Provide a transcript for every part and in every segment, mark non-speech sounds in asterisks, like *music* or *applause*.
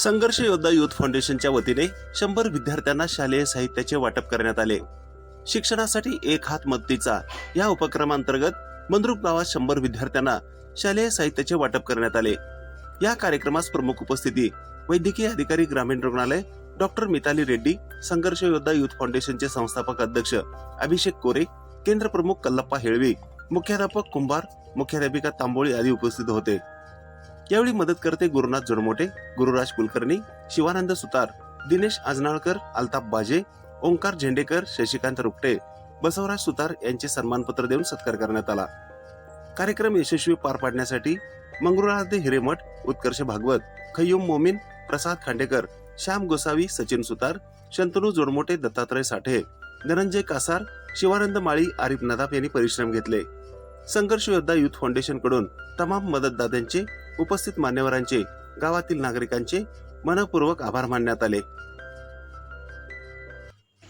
संघर्ष योद्धा युथ फाउंडेशनच्या वतीने शंभर विद्यार्थ्यांना शालेय साहित्याचे वाटप करण्यात आले. शिक्षणासाठी एक हात मदतीचा या उपक्रमांतर्गत मंद्रुप गावात शंभर विद्यार्थ्यांना शालेय साहित्याचे वाटप करण्यात आले. या कार्यक्रमास प्रमुख उपस्थिती वैद्यकीय अधिकारी ग्रामीण रुग्णालय डॉक्टर मिताली रेड्डी संघर्ष योद्धा युथ फाउंडेशनचे संस्थापक अध्यक्ष अभिषेक कोरे केंद्र प्रमुख कल्लप्पा हेळवी मुख्याध्यापक कुंभार मुख्याध्यापिका तांबोळी आदी उपस्थित होते. यावेळी मदत करते गुरुनाथ जोडमोटे गुरुराज कुलकर्णी शिवानंद सुतार दिनेश आजनाळकर अल्ताफ बाजे ओंकार झेंडेकर शशिकांत रुपटे बसवराज सुतार यांचे सन्मानपत्र देऊन सत्कार करण्यात आला. कार्यक्रम यशस्वी पार पाडण्यासाठी मंगरुळार्धे हिरेमठ उत्कर्ष भागवत खय्यूम मोमीन प्रसाद खांडेकर श्याम गोसावी सचिन सुतार शंतनू जोडमोटे दत्तात्रय साठे धनंजय कासार शिवानंद माळी आरिफ नदाफ यांनी परिश्रम घेतले. संघर्ष योद्धा युथ फाउंडेशनकडून तमाम मदतदात्यांचे उपस्थित मान्यवरांचे गावातील नागरिकांचे मनपूर्वक आभार मानण्यात आले.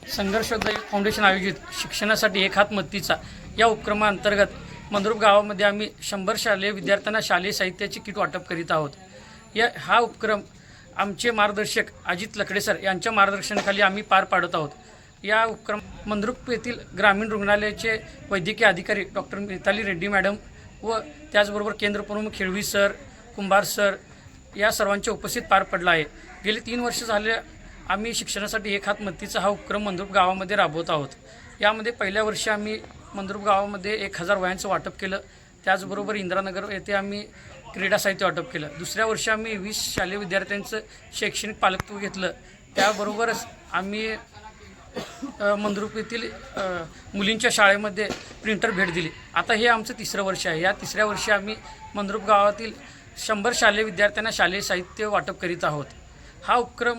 संघर्ष फाउंडेशन आयोजित शिक्षणासाठी एक हात मदतीचा या उपक्रमाअंतर्गत मंद्रुप गावामध्ये आम्ही शंभर शालेय विद्यार्थ्यांना शालेय साहित्याची किट वाटप करीत आहोत. या हा उपक्रम आमचे मार्गदर्शक अजित लकडे सर यांच्या मार्गदर्शनाखाली आम्ही पार पाडत आहोत. या उपक्रम मंद्रुप येथील ग्रामीण रुग्णालयाचे वैद्यकीय अधिकारी डॉक्टर मिताली रेड्डी मॅडम व त्याचबरोबर केंद्रप्रमुख खेळवी सर कुंभार सर या सर्वांच्या उपस्थित पार पडला आहे. गेली तीन वर्ष झाले आम्ही शिक्षणासाठी एक हात मदतीचा हा उपक्रम मंदरूप गावामध्ये राबवत आहोत. यामध्ये पहिल्या वर्षी आम्ही मंदरूप गावामध्ये एक हजार वयांचं वाटप केलं. त्याचबरोबर इंदिरानगर येथे आम्ही क्रीडा साहित्य वाटप केलं. दुसऱ्या वर्षी आम्ही वीस शालेय विद्यार्थ्यांचं शैक्षणिक पालकत्व घेतलं. त्याबरोबरच आम्ही मंदरूप येथील मुलींच्या शाळेमध्ये प्रिंटर भेट दिली. आता हे आमचं तिसरं वर्ष आहे. या तिसऱ्या वर्षी आम्ही मंद्रुप गावातील शंभर शालेय विद्यार्थ्यांना शालेय साहित्य वाटप करीत आहोत. हा उपक्रम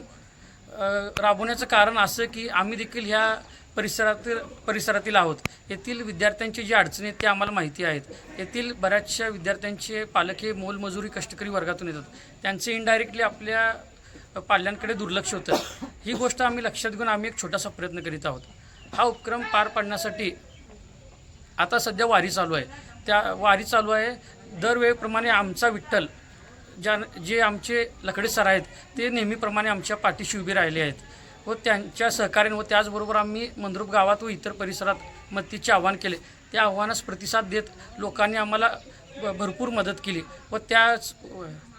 राबवण्याचं कारण असं की आम्ही देखील ह्या परिसरातील परिसरातील आहोत. येथील विद्यार्थ्यांची जी अडचणी आहेत ते आम्हाला माहिती आहेत. येथील बऱ्याचशा विद्यार्थ्यांचे पालक हे मोलमजुरी कष्टकरी वर्गातून येतात. त्यांचे इनडायरेक्टली आपल्या पाल्यांकडे दुर्लक्ष होतं. ही गोष्ट आम्ही लक्षात घेऊन आम्ही एक छोटासा प्रयत्न करीत आहोत. हा उपक्रम पार पाडण्यासाठी आता सध्या वारी चालू आहे. त्या वारी चालू आहे. दरवेळेप्रमाणे आमचा विठ्ठल ज्या जे आमचे लकडे सर आहेत ते नेहमीप्रमाणे आमच्या पाठीशी उभे राहिले आहेत. व त्यांच्या सहकार्याने व त्याचबरोबर आम्ही मंद्रुप गावात व इतर परिसरात मदतीचे आव्हान केले. त्या आव्हानास प्रतिसाद देत लोकांनी आम्हाला भरपूर मदत केली व त्याच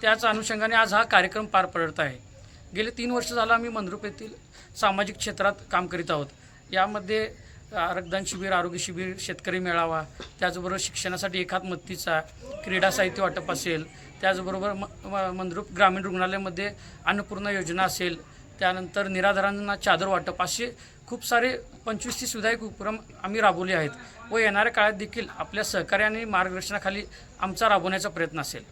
त्याच अनुषंगाने आज हा कार्यक्रम पार पडत आहे. गेले तीन वर्ष झालं आम्ही मंद्रुप येथील सामाजिक क्षेत्रात काम करीत आहोत. यामध्ये रक्तदान शिबिर आरोग्य शिबिर शेतकरी मेळावा त्याचबरोबर शिक्षणासाठी एखाद मदतीचा क्रीडा साहित्य वाटप असेल त्याचबरोबर म म- मंद्रुप ग्रामीण रुग्णालयामध्ये अन्नपूर्णा योजना असेल त्यानंतर निराधारांना चादर वाटप असे खूप सारे पंचवीस तीस विधायक उपक्रम आम्ही राबवले आहेत व येणाऱ्या काळात देखील आपल्या सहकार्याने मार्गदर्शनाखाली आमचा राबवण्याचा प्रयत्न असेल.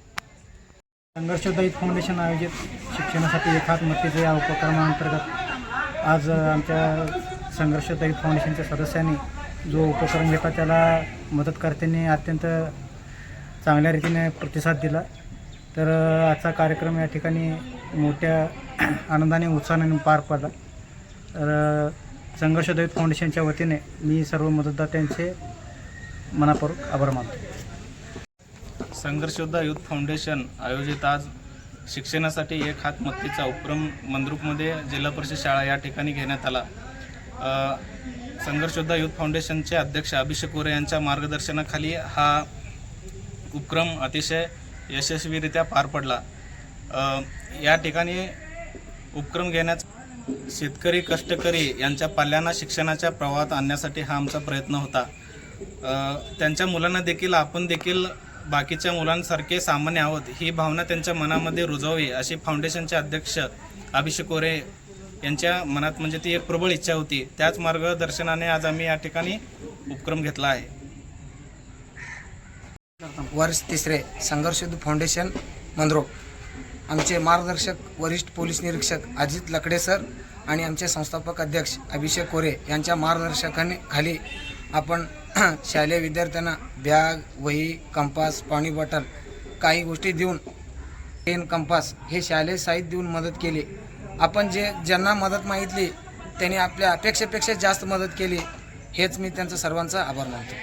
संघर्षोदयित फाउंडेशन आयोजित शिक्षणासाठी एकाच या उपक्रमाअंतर्गत आज आमच्या संघर्षोदयित फाउंडेशनच्या सदस्यांनी जो उपक्रम घेतला त्याला मदतकर्त्यांनी अत्यंत चांगल्या रीतीने प्रतिसाद दिला. तर आजचा कार्यक्रम या ठिकाणी मोठ्या *clears throat* आनंदाने उत्साहाने पार पडला. तर संघर्षदैत फाउंडेशनच्या वतीने मी सर्व मदतदात्यांचे मनापूर्वक आभार मानतो. संघर्षोद्धा युथ फाउंडेशन आयोजित आज शिक्षणासाठी एक हातमत्तीचा उपक्रम मंद्रुपमध्ये जिल्हा परिषद शाळा या ठिकाणी घेण्यात आला. संघर्षोद्धा युथ फाउंडेशनचे अध्यक्ष अभिषेक कोरे यांच्या मार्गदर्शनाखाली हा उपक्रम अतिशय यशस्वीरित्या पार पडला. या ठिकाणी उपक्रम घेण्याचा शेतकरी कष्टकरी यांच्या पाल्यांना शिक्षणाच्या प्रवाहात आणण्यासाठी हा आमचा प्रयत्न होता. त्यांच्या मुलांना देखील आपण देखील बाकीच्या मुलांसारखे सामान्य आहोत ही भावना त्यांच्या मनामध्ये रुजवावी अशी फाउंडेशनचे अध्यक्ष अभिषेक कोरे यांच्या मनात म्हणजे ती एक प्रबळ इच्छा होती. त्याच मार्गदर्शनाने आज आम्ही या ठिकाणी उपक्रम घेतला आहे. वर्ष तिसरे संघर्ष फाउंडेशन मंद्रो. आमचे मार्गदर्शक वरिष्ठ पोलीस निरीक्षक अजित लकडे सर आणि आमचे संस्थापक अध्यक्ष अभिषेक कोरे यांच्या मार्गदर्शकाने खाली आपण *clears throat* शालेय विद्यार्थ्यांना बॅग वही कंपास पाणी बॉटल काही गोष्टी देऊन पेन कंपास हे शालेय साहित्य देऊन मदत केली. आपण जे ज्यांना मदत मागितली त्यांनी आपल्या अपेक्षेपेक्षा जास्त मदत केली हेच मी त्यांचं सर्वांचा आभार मानतो.